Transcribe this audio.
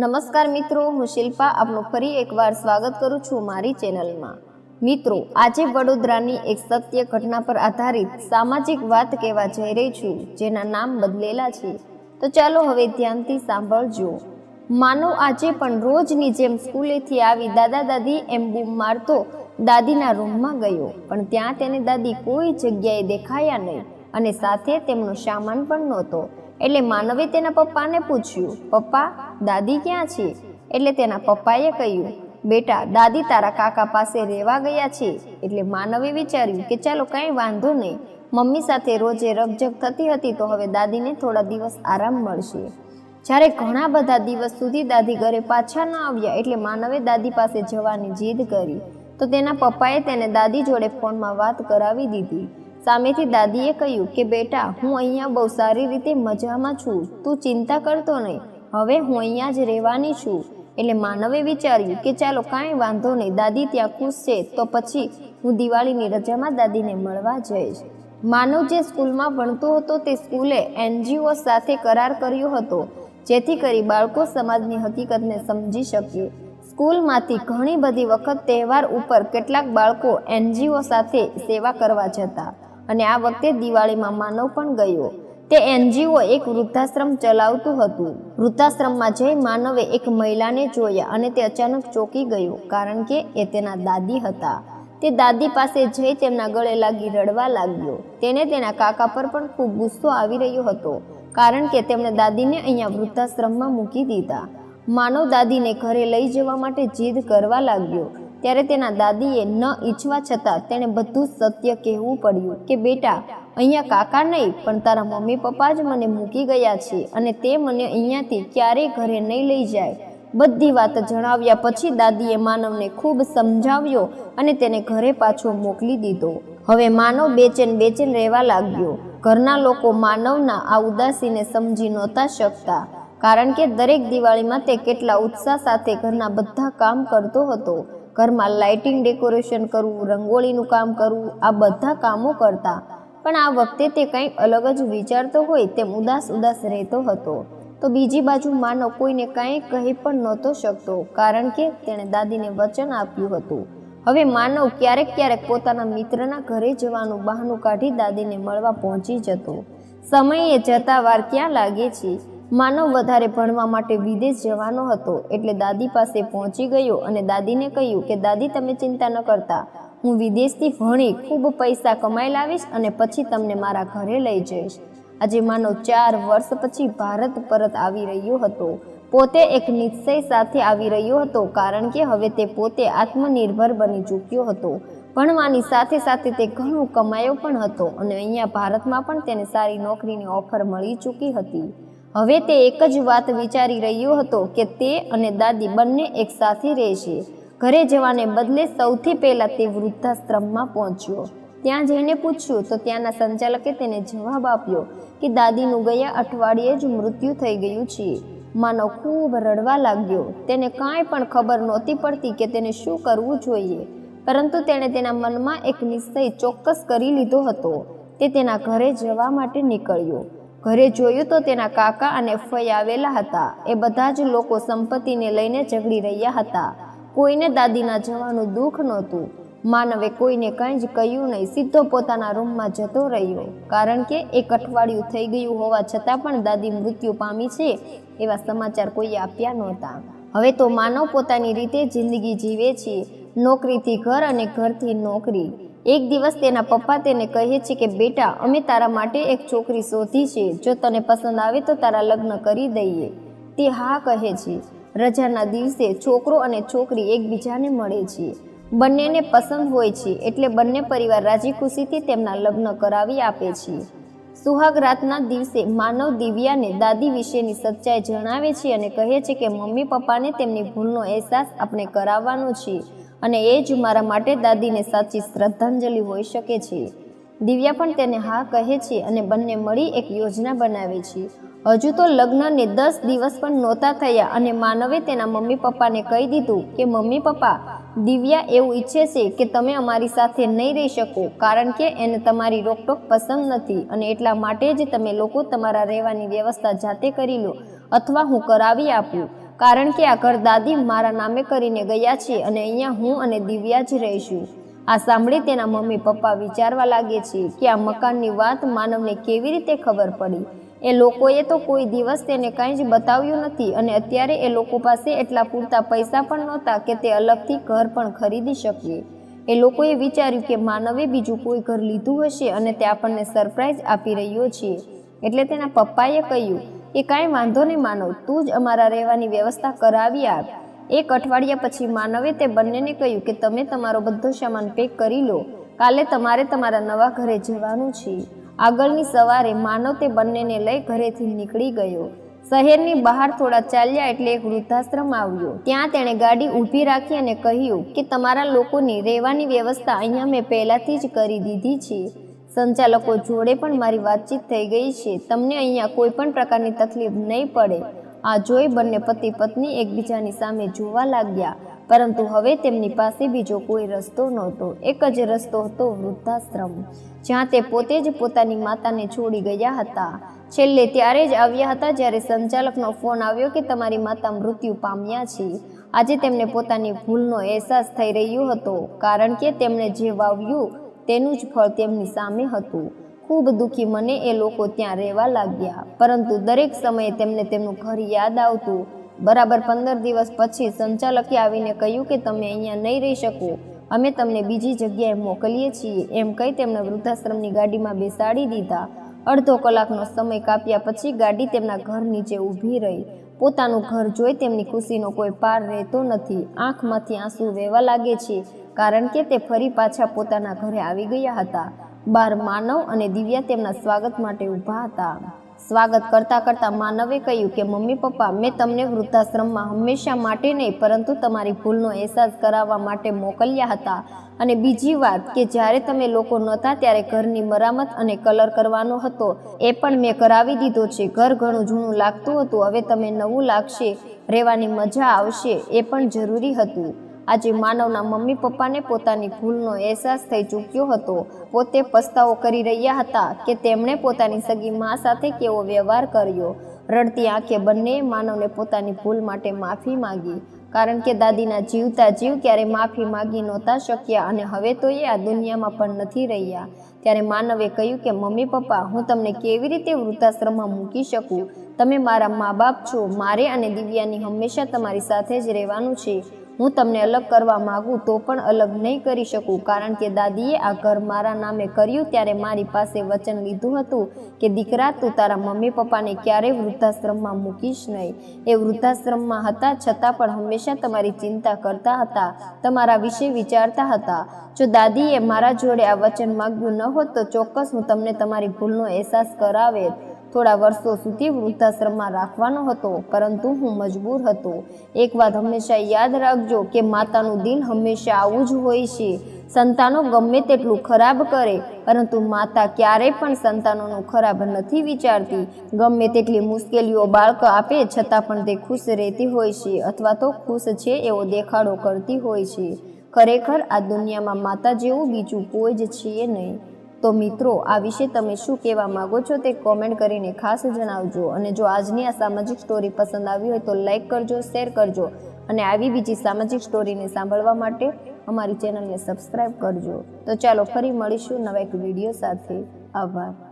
નમસ્કાર મિત્રો, હું શિલ્પા આપનું ફરી એકવાર સ્વાગત કરું છું મારી ચેનલમાં. મિત્રો, આજે વડોદરાની એક સત્ય ઘટના પર આધારિત સામાજિક વાત કહેવા જઈ રહી છું, જેના નામ બદલેલા છે. તો ચાલો હવે ધ્યાનથી સાંભળજો. માનવ આજે પણ રોજની જેમ સ્કૂલેથી આવી દાદા દાદી એમ બૂમ મારતો દાદીના રૂમમાં ગયો, પણ ત્યાં તેને દાદી કોઈ જગ્યાએ દેખાયા નહીં અને સાથે તેમનો સામાન પણ નહોતો. એટલે માનવે તેના પપ્પાને પૂછ્યું, પપ્પા દાદી ક્યાં છે? એટલે તેના પપ્પાએ કહ્યું, બેટા, દાદી તારા કાકા પાસે રહેવા ગયા છે. એટલે માનવે વિચાર્યું કે ચાલો કાંઈ વાંધો નહીં. મમ્મી સાથે રોજે રગજગ થતી હતી તો હવે દાદીને થોડા દિવસ આરામ મળશે. જ્યારે ઘણા બધા દિવસ સુધી દાદી ઘરે પાછા ન આવ્યા એટલે માનવે દાદી પાસે જવાની જીદ કરી. તો તેના પપ્પાએ તેને દાદી જોડે ફોનમાં વાત કરાવી દીધી. સામેથી દાદીએ કહ્યું કે, બેટા, હું અહીંયા બહુ સારી રીતે મજામાં છું. તું ચિંતા કરતો નહીં. હવે હું અહીંયા જ રહેવાની છું. એટલે માનવે વિચાર્યું કે ચાલો કાંઈ વાંધો નહીં, દાદી ત્યાં ખુશ છે, તો પછી હું દિવાળીની રજામાં દાદીને મળવા જઈશ. માનવ જે સ્કૂલમાં ભણતો હતો તે સ્કૂલે એનજીઓ સાથે કરાર કર્યો હતો, જેથી કરી બાળકો સમાજની હકીકતને સમજી શકે સ્કૂલમાંથી ઘણી બધી વખત તહેવાર ઉપર કેટલાક બાળકો એનજીઓ સાથે સેવા કરવા જતા અને આ વખતે દિવાળીમાં માનવ પણ ગયો. તે એનજીઓ એક વૃદ્ધાશ્રમ ચલાવતું હતું. વૃદ્ધાશ્રમમાં જઈ માનવે એક મહિલાને જોયા અને તે અચાનક ચોંકી ગયો કારણ કે એ તેના દાદી હતા. તે દાદી પાસે જઈ તેમના ગળે લાગી રડવા લાગ્યો. તેને તેના કાકા પર પણ ખૂબ ગુસ્સો આવી રહ્યો હતો કારણ કે તેમણે દાદીને અહીંયા વૃદ્ધાશ્રમમાં મૂકી દીધા. માનવ દાદીને ઘરે લઈ જવા માટે જીદ કરવા લાગ્યો. ત્યારે તેના દાદીએ ન ઈચ્છવા છતાં તેણે બધું સત્ય કહેવું પડ્યું કે, બેટા અહીંયા કાકા નહીં, પણ તારા મમ્મી પપ્પા જ મને મૂકી ગયા છે અને તે મને અહીંયાથી ક્યારેય ઘરે નહીં લઈ જાય. બધી વાત જણાવ્યા પછી દાદીએ માનવને ખૂબ સમજાવ્યો અને તેને ઘરે પાછો મોકલી દીધો. હવે માનવ બેચેન બેચેન રહેવા લાગ્યો. ઘરના લોકો માનવના આ ઉદાસીને સમજી નહોતા શકતા, કારણ કે દરેક દિવાળીમાં તે કેટલા ઉત્સાહ સાથે ઘરના બધા કામ કરતો હતો. ઘરમાં લાઇટિંગ ડેકોરેશન કરવું, રંગોળીનું કામ કરવું, આ બધા કામો કરતા. પણ આ વખતે તે કંઈક અલગ જ વિચારતો હોય તેમ ઉદાસ ઉદાસ રહેતો હતો. તો બીજી બાજુ માનવ કોઈને કાંઈ કહી પણ નહોતો શકતો, કારણ કે તેણે દાદીને વચન આપ્યું હતું. હવે માનવ ક્યારેક ક્યારેક પોતાના મિત્રના ઘરે જવાનું બહાનું કાઢી દાદીને મળવા પહોંચી જતો. સમયે જતા વાર ક્યાં લાગે છે? માનવ વધારે ભણવા માટે વિદેશ જવાનો હતો, એટલે દાદી પાસે પહોંચી ગયો અને દાદીને કહ્યું કે, દાદી, તમે ચિંતા ન કરતા. હું વિદેશથી ભણી ખૂબ પૈસા કમાઈ લાવીશ અને પછી તમને મારા ઘરે લઈ જઈશ. આજે માનો ચાર વર્ષ પછી ભારત પરત આવી રહ્યો હતો. પોતે એક નિશ્ચય સાથે આવી રહ્યો હતો કારણ કે હવે તે પોતે આત્મનિર્ભર બની ચૂક્યો હતો. ભણવાની સાથે સાથે તે ઘણું કમાયો પણ હતો અને અહીંયા ભારતમાં પણ તેને સારી નોકરીની ઓફર મળી ચૂકી હતી. હવે તે એક જ વાત વિચારી રહ્યો હતો કે તે અને દાદી બંને એકસાથે રહેશે. ઘરે જવાને બદલે સૌથી પહેલાં તે વૃદ્ધાશ્રમમાં પહોંચ્યો. ત્યાં જઈને પૂછ્યું તો ત્યાંના સંચાલકે તેને જવાબ આપ્યો કે દાદીનું ગયા અઠવાડિયે જ મૃત્યુ થઈ ગયું છે. માનવ ખૂબ રડવા લાગ્યો. તેને કાંઈ પણ ખબર નહોતી પડતી કે તેને શું કરવું જોઈએ. પરંતુ તેણે તેના મનમાં એક નિશ્ચય ચોક્કસ કરી લીધો હતો. તે તેના ઘરે જવા માટે નીકળ્યો. ઘરે જોયું તો તેના કાકા અને ફઈ આવેલા હતા. એ બધા જ લોકો સંપત્તિને લઈને ઝઘડી રહ્યા હતા. કોઈને દાદીના જવાનું દુઃખ નહોતું. માનવે કોઈને કંઈ જ કહ્યું નહીં. સીધો પોતાના રૂમમાં જતો રહ્યો. કારણ કે એક અઠવાડિયું થઈ ગયું હોવા છતાં પણ દાદી મૃત્યુ પામી છે એવા સમાચાર કોઈએ આપ્યા નહોતા. હવે તો માનવ પોતાની રીતે જિંદગી જીવે છે. નોકરીથી ઘર અને ઘરથી નોકરી. એક દિવસ તેના પપ્પા તેને કહે છે કે, બેટા, અમે તારા માટે એક છોકરી શોધી છે. જો તને પસંદ આવે તો તારા લગ્ન કરી દઈએ. તે હા કહે છે. રજાના દિવસે છોકરો અને છોકરી એકબીજાને મળે છે. બંનેને પસંદ હોય છે એટલે બંને પરિવાર રાજી ખુશીથી તેમના લગ્ન કરાવી આપે છે. સુહાગ રાતના દિવસે માનવ દિવ્યાને દાદી વિશેની સચ્ચાઈ જણાવે છે અને કહે છે કે મમ્મી પપ્પાને તેમની ભૂલનો અહેસાસ આપણે કરાવવાનો છે અને એ જ મારા માટે દાદીને સાચી શ્રદ્ધાંજલિ હોઈ શકે છે. દિવ્યા પણ તેને હા કહે છે અને બંને મળી એક યોજના બનાવે છે. હજુ તો લગ્નને દસ દિવસ પણ નહોતા થયા અને માનવે તેના મમ્મી પપ્પાને કહી દીધું કે, મમ્મી પપ્પા, દિવ્યા એવું ઈચ્છે છે કે તમે અમારી સાથે નહીં રહી શકો, કારણ કે એને તમારી રોકટોક પસંદ નથી અને એટલા માટે જ તમે લોકો તમારા રહેવાની વ્યવસ્થા જાતે કરી લો અથવા હું કરાવી આપું, કારણ કે આ ઘર દાદી મારા નામે કરીને ગયા છે અને અહીંયા હું અને દિવ્યા જ રહીશું. આ સાંભળી તેના મમ્મી પપ્પા વિચારવા લાગે છે કે આ મકાનની વાત માનવને કેવી રીતે ખબર પડી? એ લોકોએ તો કોઈ દિવસ તેને કંઈ જ બતાવ્યું નથી અને અત્યારે એ લોકો પાસે એટલા પૂરતા પૈસા પણ નહોતા કે તે અલગથી ઘર પણ ખરીદી શકીએ એ લોકોએ વિચાર્યું કે માનવે બીજું કોઈ ઘર લીધું હશે અને તે આપણને સરપ્રાઈઝ આપી રહ્યો છે. એટલે તેના પપ્પાએ કહ્યું કે કાંઈ વાંધો નહીં માનવ, તું જ અમારા રહેવાની વ્યવસ્થા કરાવી આપ. એક અઠવાડિયા પછી માનવે તે બંનેને કહ્યું કે તમે તમારો બધો સામાન પેક કરી લો. કાલે તમારે તમારા નવા ઘરે જવાનું છે. આગળની સવારે માનવ તે બંનેને લઈ ઘરેથી નીકળી ગયો. શહેરની બહાર થોડા ચાલ્યા એટલે એક વૃદ્ધાશ્રમ આવ્યો. ત્યાં તેણે ગાડી ઊભી રાખી અને કહ્યું કે તમારા લોકોની રહેવાની વ્યવસ્થા અહીંયા મેં પહેલાંથી જ કરી દીધી છે. સંચાલકો જોડે પણ મારી વાતચીત થઈ ગઈ છે. તમને અહીંયા કોઈ પણ પ્રકારની તકલીફ નહીં પડે. આ જોઈ બંને પતિ પત્ની એકબીજાની સામે જોવા લાગ્યા. પરંતુ હવે તેમની પાસે બીજો કોઈ રસ્તો નહોતો. એક જ રસ્તો હતો વૃદ્ધાશ્રમ, જ્યાં તે પોતે જ પોતાની માતાને છોડી ગયા હતા. છેલ્લે ત્યારે જ આવ્યા હતા જ્યારે સંચાલકનો ફોન આવ્યો કે તમારી માતા મૃત્યુ પામ્યા છે. આજે તેમને પોતાની ભૂલનો અહેસાસ થઈ રહ્યો હતો, કારણ કે તેમણે જે વાવ્યું તેનું જ ફળ તેમની સામે હતું. ખૂબ દુઃખી મને એ લોકો ત્યાં રહેવા લાગ્યા. પરંતુ દરેક સમયે તેમને તેમનું ઘર યાદ આવતું. બરાબર પંદર દિવસ પછી સંચાલકે આવીને કહ્યું કે તમે અહીંયા નહીં રહી શકો. અમે તમને બીજી જગ્યાએ મોકલીએ છીએ. એમ કહી તેમને વૃદ્ધાશ્રમની ગાડીમાં બેસાડી દીધા. અડધો કલાકનો સમય કાપ્યા પછી ગાડી તેમના ઘર નીચે ઊભી રહી. પોતાનું ઘર જોઈ તેમની ખુશીનો કોઈ પાર રહેતો નથી. આંખમાંથી આંસુ વહેવા લાગે છે, કારણ કે તે ફરી પાછા પોતાના ઘરે આવી ગયા હતા. બાર માનવ અને દિવ્યા તેમના સ્વાગત માટે ઊભા હતા. સ્વાગત કરતા કરતા માનવે કહ્યું કે, મમ્મી, પપ્પા, મેં તમને વૃદ્ધાશ્રમમાં હંમેશા માટે નહીં, પરંતુ તમારી ભૂલનો અહેસાસ કરાવવા માટે મોકલ્યા હતા. અને બીજી વાત કે, જ્યારે તમે લોકો નહોતા, ત્યારે ઘરની મરામત અને કલર કરવાનો હતો. એ પણ મેં કરાવી દીધો છે. ઘર ઘણું જૂનું લાગતું હતું. હવે તમે નવું લાગશે. રહેવાની મજા આવશે. એ પણ જરૂરી હતું. આજે માનવના મમ્મી પપ્પાને પોતાની ભૂલનો અહેસાસ થઈ ચૂક્યો હતો. પોતે પસ્તાવો કરી રહ્યા હતા કે તેમણે પોતાની સગી મા સાથે કેવો વ્યવહાર કર્યો. રડતી આંખે બંને માનવને પોતાની ભૂલ માટે માફી માંગી. કારણ કે દાદીના જીવતા જીવ ક્યારે માફી માંગી નહોતા શક્યા અને હવે તો એ આ દુનિયામાં પણ નથી રહ્યા. ત્યારે માનવે કહ્યું કે, મમ્મી પપ્પા, હું તમને કેવી રીતે વૃદ્ધાશ્રમમાં મૂકી શકું? તમે મારા મા બાપ છો. મારે અને દિવ્યાની હંમેશા તમારી સાથે જ રહેવાનું છે. હું તમને અલગ કરવા માગું તો પણ અલગ નહીં કરી શકું. કારણ કે દાદીએ આ ઘર મારા નામે કર્યું ત્યારે મારી પાસે વચન લીધું હતું કે, દીકરા, તું તારા મમ્મી પપ્પાને ક્યારેય વૃદ્ધાશ્રમમાં મૂકીશ નહીં. એ વૃદ્ધાશ્રમમાં હતા છતાં પણ હંમેશા તમારી ચિંતા કરતા હતા, તમારા વિશે વિચારતા હતા. જો દાદીએ મારા જોડે આ વચન માગ્યું ન હોત તો ચોક્કસ હું તમને તમારી ભૂલનો અહેસાસ કરાવે. થોડા વર્ષો સુધી વૃદ્ધાશ્રમમાં રાખવાનો હતો, પરંતુ હું મજબૂર હતો. એક વાત હંમેશા યાદ રાખજો કે માતાનું દિલ હંમેશા આવું જ હોય છે. સંતાનો ગમે તેટલું ખરાબ કરે, પરંતુ માતા ક્યારેય પણ સંતાનોનું ખરાબ નથી વિચારતી. ગમે તેટલી મુશ્કેલીઓ બાળક આપે, છતાં પણ તે ખુશ રહેતી હોય છે અથવા તો ખુશ છે એવો દેખાડો કરતી હોય છે. ખરેખર આ દુનિયામાં માતા જેવું બીજું કોઈ જ છીએ નહીં. તો મિત્રો, આ વિશે તમે શું કહેવા માગો છો તે કોમેન્ટ કરીને ખાસ જણાવજો. અને જો આજની આ સામાજિક સ્ટોરી પસંદ આવી હોય તો લાઇક કરજો શેર કરજો. અને આવી બીજી સામાજિક સ્ટોરીને સાંભળવા માટે અમારી ચેનલને સબસ્ક્રાઈબ કરજો. તો ચાલો ફરી મળીશું નવા એક વીડિયો સાથે. આભાર.